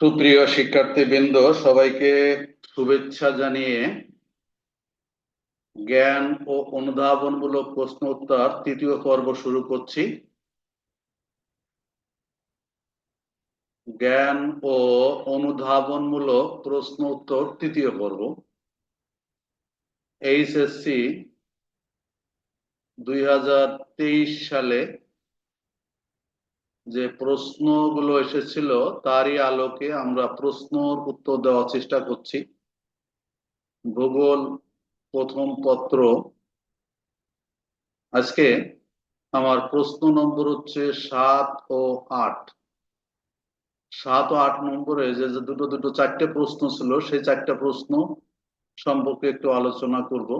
সুপ্রিয় শিক্ষার্থীবৃন্দ, সবাইকে শুভেচ্ছা জানিয়ে জ্ঞান ও অনুধাবনমূলক প্রশ্ন উত্তর তৃতীয় পর্ব শুরু করছি। জ্ঞান ও অনুধাবনমূলক প্রশ্ন উত্তর তৃতীয় পর্ব। এইচএসসি দুই হাজার তেইশ সালে যে প্রশ্নগুলো এসেছিল, তারই আলোকে আমরা প্রশ্নর উত্তর দেওয়ার চেষ্টা করছি। ভূগোল প্রথম পত্র। আজকে আমার প্রশ্ন নম্বর হচ্ছে সাত ও আট। সাত ও আট নম্বরে যে দুটো দুটো চারটে প্রশ্ন ছিল, সেই চারটে প্রশ্ন সম্পর্কে একটু আলোচনা করব।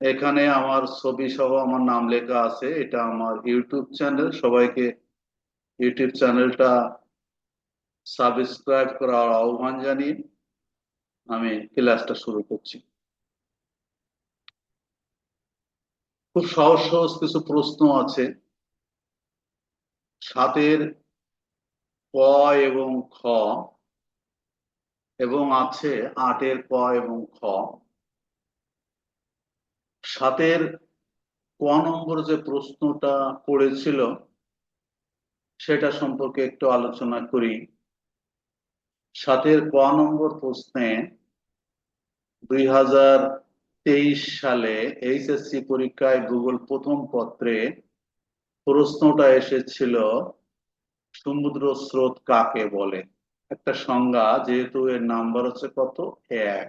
এখানে আমার ছবি সহ আমার নাম লেখা আছে, এটা আমার ইউটিউব চ্যানেল, সবাইকে ইউটিউব চ্যানেলটা সাবস্ক্রাইব করার আহ্বান জানিয়ে আমি ক্লাসটা শুরু করছি। খুব সহজ সহজ কিছু প্রশ্ন আছে। সাতের ক এবং খ এবং আছে আটের ক এবং খ। সাতের ক নম্বর যে প্রশ্নটা পড়েছিল সেটা সম্পর্কে একটু আলোচনা করি। সাতের ক নম্বর প্রশ্নে দুই হাজার তেইশ সালে এইচএসসি পরীক্ষায় গুগল প্রথম পত্রে প্রশ্নটা এসেছিল, সমুদ্র স্রোত কাকে বলে? একটা সংজ্ঞা, যেহেতু এর নাম্বার হচ্ছে কত? এক।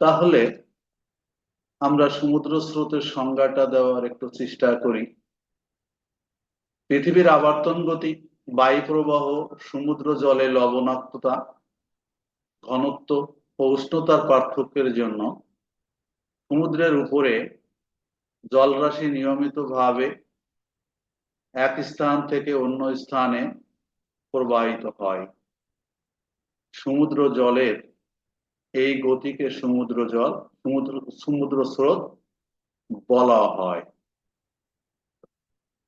তাহলে আমরা সমুদ্র স্রোতের সংজ্ঞাটা দেওয়ার একটু চেষ্টা করি। পৃথিবীর আবর্তন গতি বায়ু প্রবাহ সমুদ্র জলে লবণাক্ততা, ঘনত্ব ও উষ্ণতার পার্থক্যের জন্য সমুদ্রের উপরে জলরাশি নিয়মিতভাবে এক স্থান থেকে অন্য স্থানে প্রবাহিত হয়। সমুদ্র জলের এই গতিকে সমুদ্র জল, সমুদ্র সমুদ্র স্রোত বলা হয়।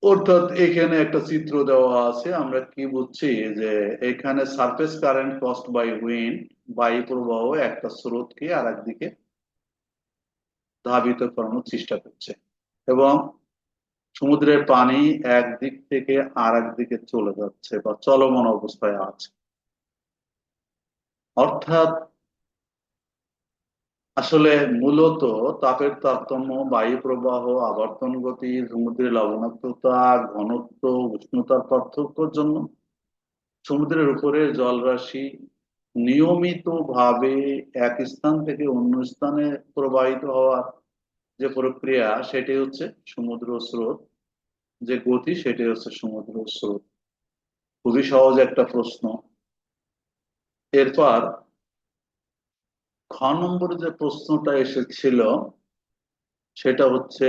অর্থাৎ এখানে একটা চিত্র দেওয়া আছে, আমরা কি বুঝছি যে এখানে surface current caused by wind বায়ু প্রবাহ একটা স্রোতকে আর একদিকে ধাবিত করানোর চেষ্টা করছে এবং সমুদ্রের পানি একদিক থেকে আর দিকে চলে যাচ্ছে বা চলমান অবস্থায় আছে। অর্থাৎ আসলে মূলত তাপের তারতম্য, বায়ু প্রবাহ, আবর্তন গতি, সমুদ্রের লবণাক্ততা, ঘনত্ব, উষ্ণতার পার্থক্যর জন্য সমুদ্রের উপরে জলরাশি নিয়মিতভাবে এক স্থান থেকে অন্য স্থানে প্রবাহিত হওয়ার যে প্রক্রিয়া সেটি হচ্ছে সমুদ্র স্রোত। যে গতি সেটি হচ্ছে সমুদ্র স্রোত। খুবই সহজ একটা প্রশ্ন। এরপর খ নম্বরে যে প্রশ্নটা এসেছিল, সেটা হচ্ছে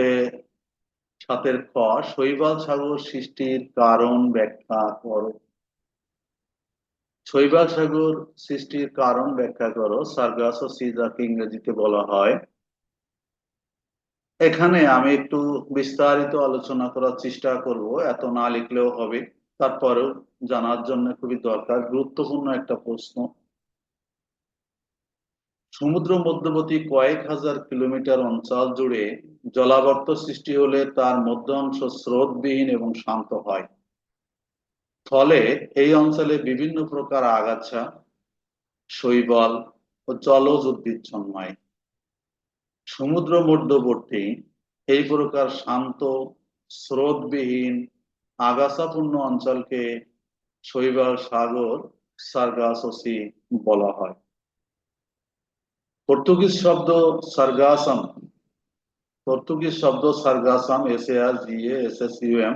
সাতের খ, শৈবাল সাগর সৃষ্টির কারণ ব্যাখ্যা করো। শৈবাল সাগর সৃষ্টির কারণ ব্যাখ্যা করো সার্গাস সিজাকে ইংরেজিতে বলা হয়। এখানে আমি একটু বিস্তারিত আলোচনা করার চেষ্টা করব, এত না লিখলেও হবে। তারপরেও জানার জন্য খুবই দরকার, গুরুত্বপূর্ণ একটা প্রশ্ন। সমুদ্র মধ্যবর্তী কয়েক হাজার কিলোমিটার অঞ্চল জুড়ে জলাবর্ত সৃষ্টি হলে তার মধ্য অংশ স্রোতবিহীন এবং শান্ত হয়। ফলে এই অঞ্চলে বিভিন্ন প্রকার আগাছা, শৈবাল ও জলজ উদ্ভিদ জন্মায় সমুদ্র মধ্যবর্তী এই প্রকার শান্ত, স্রোতবিহীন, আগাছাপূর্ণ অঞ্চলকে শৈবাল, সাগর সার্গাসি বলা হয়। পর্তুগিজ শব্দ সার্গাসাম পর্তুগিজ শব্দ sargassum S A R G A S S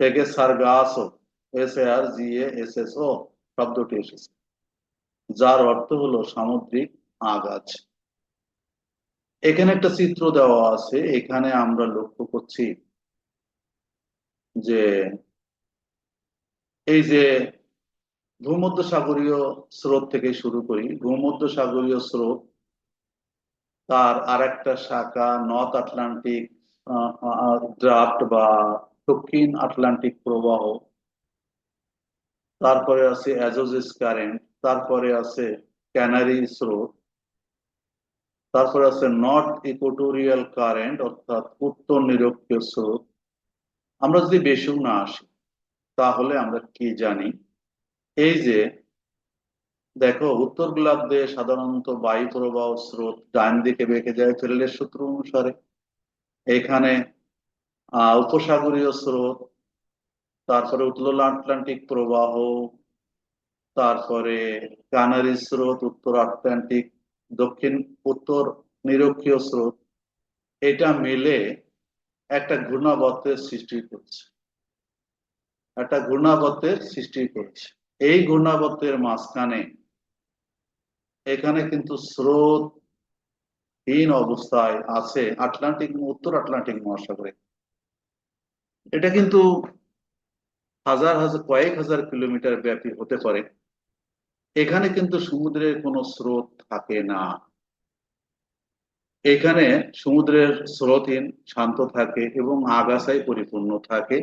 থেকে সার্গাস S A R G A S S শব্দটি এসেছে, যার অর্থ হলো সামুদ্রিক আগাছ। এখানে একটা চিত্র দেওয়া আছে, এখানে আমরা লক্ষ্য করছি যে এই যে ভূমধ্য সাগরীয় স্রোত থেকে শুরু করি। ভূমধ্য সাগরীয় স্রোত তার আরেকটা শাখা নর্থ আটলান্টিক ড্রাফট বা দক্ষিণ আটলান্টিক প্রবাহ। তারপরে আছে অ্যাজোজিস কারেন্ট, তারপরে আছে ক্যানারি স্রোত, তারপরে আছে নর্থ ইকোটোরিয়াল কারেন্ট, অর্থাৎ উত্তর নিরক্ষীয় স্রোত। আমরা যদি বেশিও না আসি, তাহলে আমরা কি জানি? এই যে, দেখো, উত্তর গোলার্ধে সাধারণত বায়ু প্রবাহ স্রোত ডান দিকে বেঁকে যায় ফেরেলের সূত্র অনুসারে। এখানে আহ উপসাগরীয় স্রোত, তারপরে উত্তর আটলান্টিক প্রবাহ, তারপরে কানারি স্রোত, উত্তর আটলান্টিক, দক্ষিণ, উত্তর নিরক্ষীয় স্রোত, এটা মিলে একটা ঘূর্ণাবর্তের সৃষ্টি করছে। একটা ঘূর্ণাবর্তের সৃষ্টি করছে। এই ঘূর্ণাবর্তের মাঝখানে, এখানে কিন্তু স্রোত হীন অবস্থায় আছে আটলান্টিক, উত্তর আটলান্টিক মহাসাগরে। এটা কিন্তু হাজার হাজার, কয়েক হাজার কিলোমিটার ব্যাপী হতে পারে। এখানে কিন্তু সমুদ্রের কোনো স্রোত থাকে না। এখানে সমুদ্রের স্রোতহীন, শান্ত থাকে এবং আগাছায় পরিপূর্ণ থাকে।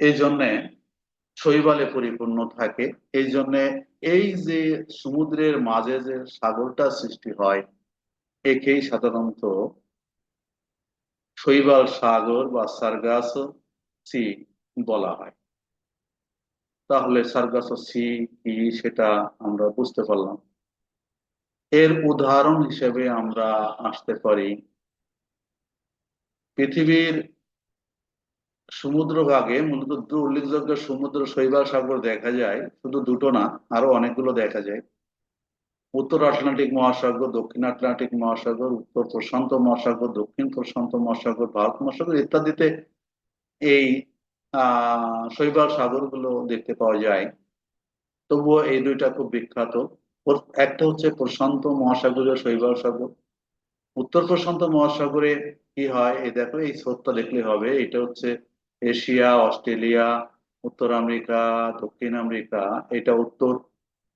এই জন্যে শৈবালে পরিপূর্ণ থাকে। এই জন্যে এই যে সমুদ্রের মাঝে যে সাগরটা সৃষ্টি হয়, একেই সাধারণত শৈবাল সাগর বা সার্গাস সি বলা হয়। তাহলে সার্গাস সি কি সেটা আমরা বুঝতে পারলাম। এর উদাহরণ হিসেবে আমরা আসতে পারি, পৃথিবীর সমুদ্র ভাগে মূলত দু উল্লেখযোগ্য সমুদ্র শৈবাল সাগর দেখা যায়, শুধু দুটো না, আরও অনেকগুলো দেখা যায়। উত্তর আটলান্টিক মহাসাগর, দক্ষিণ আটলান্টিক মহাসাগর, উত্তর প্রশান্ত মহাসাগর, দক্ষিণ প্রশান্ত মহাসাগর, ভারত মহাসাগর ইত্যাদিতে এই শৈবাল সাগরগুলো দেখতে পাওয়া যায়। তবুও এই দুইটা খুব বিখ্যাত। একটা হচ্ছে প্রশান্ত মহাসাগরীয় শৈবাল সাগর। উত্তর প্রশান্ত মহাসাগরে কি হয়? এই দেখো, এই স্রোতটা দেখলে হবে। এটা হচ্ছে এশিয়া, অস্ট্রেলিয়া, উত্তর আমেরিকা, দক্ষিণ আমেরিকা, এটা উত্তর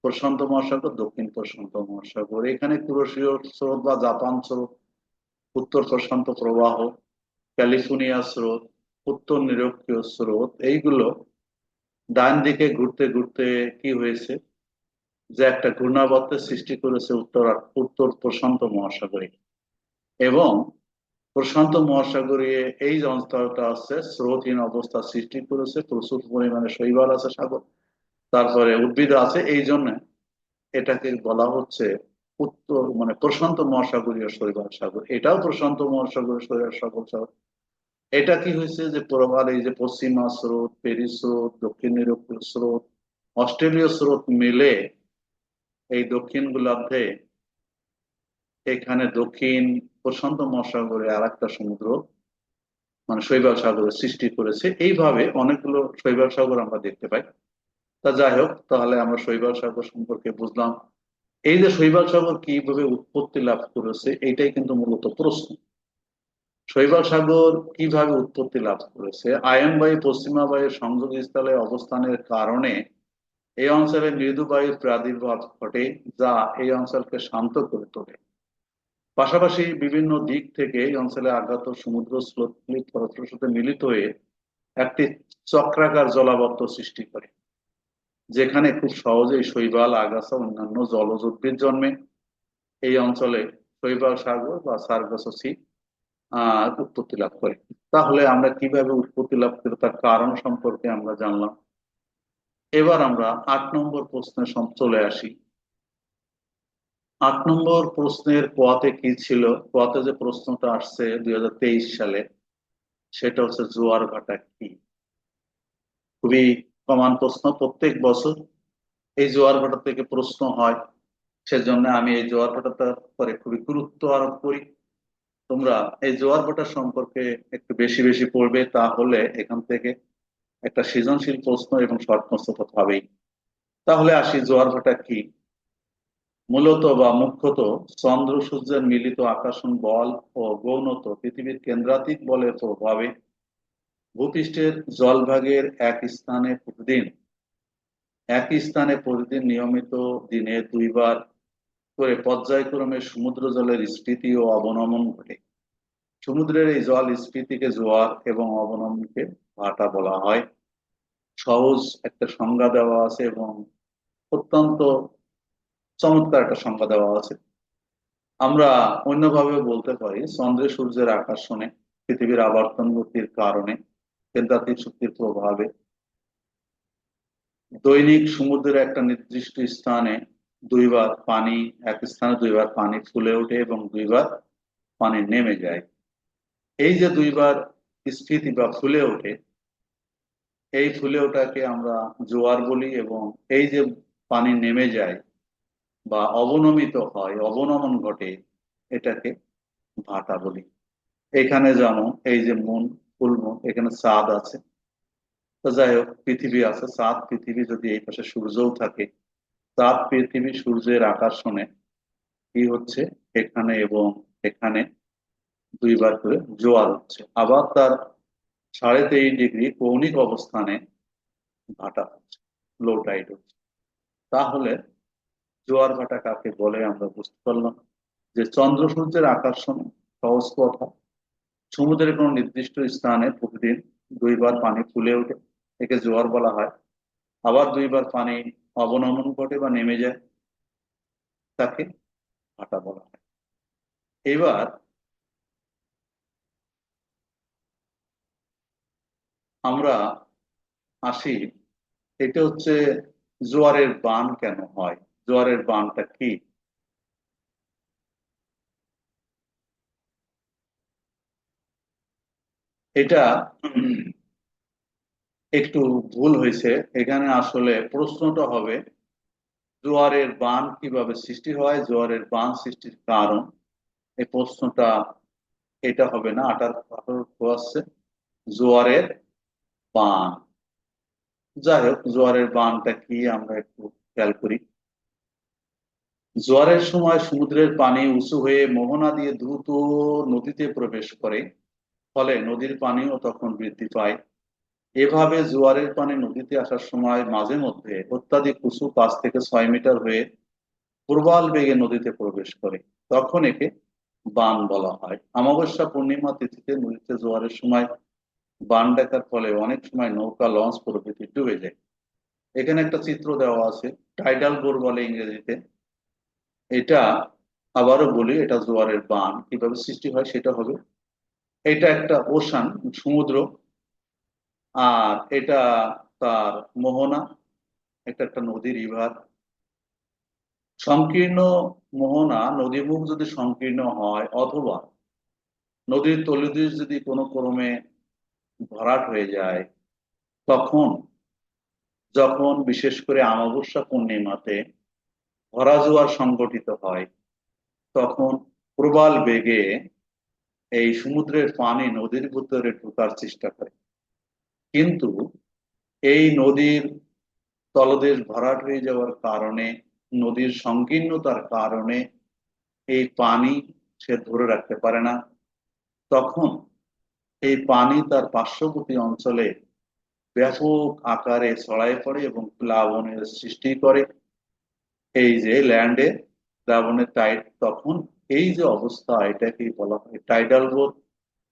প্রশান্ত মহাসাগর, দক্ষিণ প্রশান্ত মহাসাগর। এখানে কুরসীয় স্রোত বা জাপান স্রোত, উত্তর প্রশান্ত প্রবাহ, ক্যালিফোর্নিয়া স্রোত, উত্তর নিরক্ষীয় স্রোত, এইগুলো ডান দিকে ঘুরতে ঘুরতে কি হয়েছে? যে একটা ঘূর্ণাবর্তের সৃষ্টি করেছে উত্তর উত্তর প্রশান্ত মহাসাগরে। এবং প্রশান্ত মহাসাগরে এই যে আছে, স্রোতহীন অবস্থা সৃষ্টি করেছে, প্রচুর পরিমাণে শৈবাল আছে সাগর। তারপরে উদ্ভিদ আছে, এই জন্য এটাকে বলা হচ্ছে উত্তর মানে প্রশান্ত মহাসাগরীয় শৈবাল সাগর। এটাও প্রশান্ত মহাসাগরীয় শৈবাল সাগর সাগর এটা কি হয়েছে যে প্রবাল এই যে পশ্চিমা স্রোত পেরিস স্রোত দক্ষিণ নিরক্ষীয় স্রোত, অস্ট্রেলীয় স্রোত মিলে এই দক্ষিণ গোলার্ধে এখানে দক্ষিণ প্রশান্ত মহাসাগরে আর একটা সমুদ্র মানে শৈবাল সাগরের সৃষ্টি করেছে। এইভাবে অনেকগুলো শৈবাল সাগর আমরা দেখতে পাই। তা যাই হোক, তাহলে আমরা শৈবাল সাগর সম্পর্কে বুঝলাম। এই যে শৈবাল সাগর কীভাবে উৎপত্তি লাভ করেছে, এইটাই কিন্তু মূলত প্রশ্ন। শৈবাল সাগর কীভাবে উৎপত্তি লাভ করেছে? আয়ন বায়ু পশ্চিমা বায়ুর সংযোগ স্থলে অবস্থানের কারণে এই অঞ্চলে মৃদু বায়ুর প্রাদুর্ভাব ঘটে, যা এই অঞ্চলকে শান্ত করে তোলে। পাশাপাশি বিভিন্ন দিক থেকে এই অঞ্চলে আঘাত সমুদ্র স্রোতগুলি পরস্পরের সাথে মিলিত হয়ে একটি চক্রাকার জলাবদ্ধ সৃষ্টি করে, যেখানে খুব সহজেই শৈবাল, আগাছা, অন্যান্য জলজ উদ্ভিদ জন্মে। এই অঞ্চলে শৈবাল, সাগর বা সার্গাসি উৎপত্তি লাভ করে। তাহলে আমরা কীভাবে উৎপত্তি লাভ করে, তার কারণ সম্পর্কে আমরা জানলাম। এবার আমরা আট নম্বর প্রশ্নে চলে আসি। আট নম্বর প্রশ্নের কোয়াতে কি ছিল? কোয়াতে যে প্রশ্নটা আসছে দুই হাজার তেইশ সালে, সেটা হচ্ছে জোয়ার ভাটা কি? খুবই কমান প্রশ্ন। প্রত্যেক বছর এই জোয়ার ভাটা থেকে প্রশ্ন হয়। সেজন্য আমি এই জোয়ার ভাটাটার পরে খুবই গুরুত্ব আরোপ করি। তোমরা এই জোয়ার ভাটা সম্পর্কে একটু বেশি বেশি পড়বে, তাহলে এখান থেকে একটা সৃজনশীল প্রশ্ন এবং শর্ট প্রশ্ন হবেই তাহলে আসি, জোয়ার ভাটা কি? মূলত বা মুখ্যত চন্দ্র, সূর্যের মিলিত আকর্ষণ, বল ও গৌণত পৃথিবীর কেন্দ্রাতিক বলের প্রভাবে ভূপৃষ্ঠের জলভাগের এক স্থানে প্রতিদিন একই স্থানে প্রতিদিন নিয়মিত দিনে দুইবার করে পর্যায়ক্রমে সমুদ্র জলের স্ফীতি ও অবনমন ঘটে। সমুদ্রের এই জল স্ফীতিকে জোয়ার এবং অবনমনকে ভাটা বলা হয়। সহজ একটা সংজ্ঞা দেওয়া আছে এবং অত্যন্ত চমৎকার একটা সংজ্ঞা দেওয়া আছে আমরা অন্যভাবে বলতে পারি চন্দ্রের সূর্যের আকর্ষণে পৃথিবীর আবর্তন গতির কারণে কেন্দ্রাতিক শক্তির প্রভাবে দৈনিক সমুদ্রের একটা নির্দিষ্ট স্থানে দুইবার পানি, এক স্থানে দুইবার পানি ফুলে ওঠে এবং দুইবার পানি নেমে যায়। এই যে দুইবার স্ফীতি বা ফুলে ওঠে, এই ফুলে ওঠাকে আমরা জোয়ার বলি এবং এই যে পানি নেমে যায় বা অবনমিত হয়, অবনমন ঘটে, এটাকে ভাটা বলি। এখানে যেমন এই যে মন ফুলমুন এখানে চাঁদ আছে। তো যাই হোক, পৃথিবী আছে চাঁদ পৃথিবী যদি এই পাশে সূর্যও থাকে চাঁদ পৃথিবী সূর্যের আকর্ষণে কি হচ্ছে? এখানে এবং এখানে দুইবার করে জোয়ার হচ্ছে। আবার তার সাড়ে তেইশ ডিগ্রি কৌণিক অবস্থানে ভাটা হচ্ছে লো টাইড হচ্ছে। তাহলে জোয়ার ভাটা কাকে বলে আমরা বুঝতে পারলাম যে চন্দ্র সূর্যের আকর্ষণ সহজ কথা। সমুদ্রের কোনো নির্দিষ্ট স্থানে প্রতিদিন দুইবার পানি ফুলে ওঠে, একে জোয়ার বলা হয়। আবার দুইবার পানি অবনমন ঘটে বা নেমে যায়, তাকে ভাটা বলা হয়। এবার আমরা আসি, এটা হচ্ছে জোয়ারের বান কেন হয়? জোয়ারের বানটা কি? এটা একটু ভুল হয়েছে। এখানে আসলে প্রশ্নটা হবে জোয়ারের বান কীভাবে সৃষ্টি হয় জোয়ারের বান সৃষ্টির কারণ? এই প্রশ্নটা, এটা হবে না আটার আঠারো আসছে জোয়ারের বান। যাই হোক জোয়ারের বানটা কি আমরা একটু খেয়াল করি। জোয়ারের সময় সমুদ্রের পানি উঁচু হয়ে মোহনা দিয়ে দ্রুত নদীতে প্রবেশ করে, ফলে নদীর পানিও তখন বৃদ্ধি পায়। এভাবে জোয়ারের পানি নদীতে আসার সময় মাঝে মধ্যে অত্যাধিক উঁচু পাঁচ থেকে ছয় মিটার হয়ে প্রবাল বেগে নদীতে প্রবেশ করে। তখন একে বান বলা হয়। অমাবস্যা পূর্ণিমা তিথিতে নদীতে জোয়ারের সময় বান ডাকার ফলে অনেক সময় নৌকা লঞ্চ প্রভৃতি ডুবে যায়। এখানে একটা চিত্র দেওয়া আছে, টাইডাল বোর বলে ইংরেজিতে। এটা আবারও বলি, এটা জোয়ারের বান। কীভাবে সৃষ্টি হয় সেটা হবে। এটা একটা ওশান, সমুদ্র। আর এটা তার মোহনা, এটা একটা নদী রিভার সংকীর্ণ মোহনা, নদীমুখ যদি সংকীর্ণ হয়, অথবা নদীর তলদেশ যদি কোনো ক্রমে ভরাট হয়ে যায়, তখন, যখন বিশেষ করে অমাবস্যা পূর্ণিমাতে ভরা জোয়ার সংগঠিত হয়, তখন প্রবাল বেগে এই সমুদ্রের পানি নদীর ভিতরে ঢোকার চেষ্টা করে। কিন্তু এই নদীর তলদেশ ভরাট হয়ে যাওয়ার কারণে, নদীর সংকীর্ণতার কারণে এই পানি সে ধরে রাখতে পারে না। তখন এই পানি তার পার্শ্ববর্তী অঞ্চলে ব্যাপক আকারে ছড়াই পড়ে এবং প্লাবনের সৃষ্টি করে। এই যে ল্যান্ডে দ্রাবণের টাইট তখন এই যে অবস্থা এটাকে বলা হয় টাইডাল বোর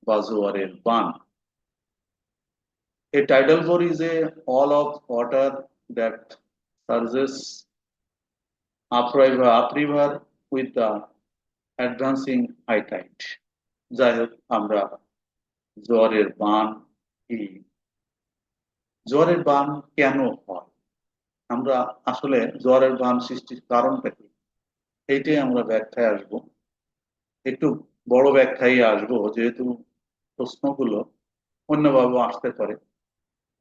বা জোয়ারের বান। এই tidal bore is a all of water that surges upriver upriver with the advancing high tide যাই হোক, আমরা জোয়ারের বান কি? জোয়ারের বান কেন হয়? আমরা আসলে জোয়ারের বান সৃষ্টির কারণটা কি এইটাই আমরা ব্যাখ্যায় আসব। একটু বড় ব্যাখ্যায় আসব, যেহেতু প্রশ্নগুলো অন্যভাবে আসতে পারে।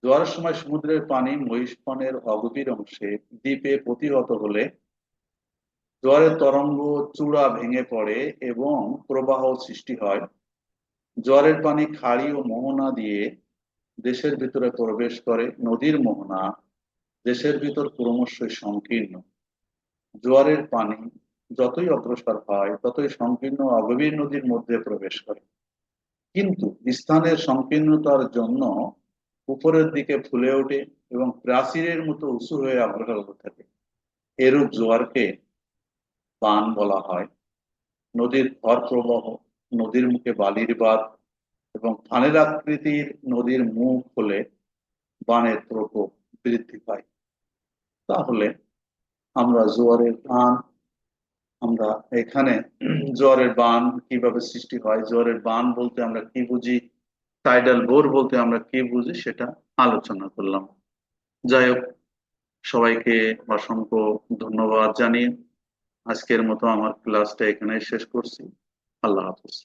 জোয়ারের সময় সমুদ্রের পানি মহিষপণের অগভীর অংশে দ্বীপে প্রতিহত হলে জোয়ারের তরঙ্গ চূড়া ভেঙে পড়ে এবং প্রবাহ সৃষ্টি হয়। জোয়ারের পানি খাড়ি ও মোহনা দিয়ে দেশের ভিতরে প্রবেশ করে নদীর মোহনা দেশের ভিতর ক্রমশই সংকীর্ণ। জোয়ারের পানি যতই অগ্রসর হয়, ততই সংকীর্ণ অগভীর নদীর মধ্যে প্রবেশ করে। কিন্তু স্থানের সংকীর্ণতার জন্য উপরের দিকে ফুলে ওঠে এবং প্রাচীরের মতো উঁচু হয়ে অগ্রসর হতে থাকে। এরূপ জোয়ারকে বান বলা হয়। নদীর ভর প্রবাহ নদীর মুখে বালির বাদ এবং ফানের আকৃতির নদীর মুখ হলে বানের প্রকোপ বৃদ্ধি পায়। তাহলে আমরা জোয়ারের বান, আমরা এখানে জোয়ারের বান কীভাবে সৃষ্টি হয়, জোয়ারের বান বলতে আমরা কি বুঝি টাইডাল বোর বলতে আমরা কি বুঝি সেটা আলোচনা করলাম। যাই হোক, সবাইকে অসংখ্য ধন্যবাদ জানিয়ে আজকের মতো আমার ক্লাসটা এখানে শেষ করছি। আল্লাহ হাফিজ।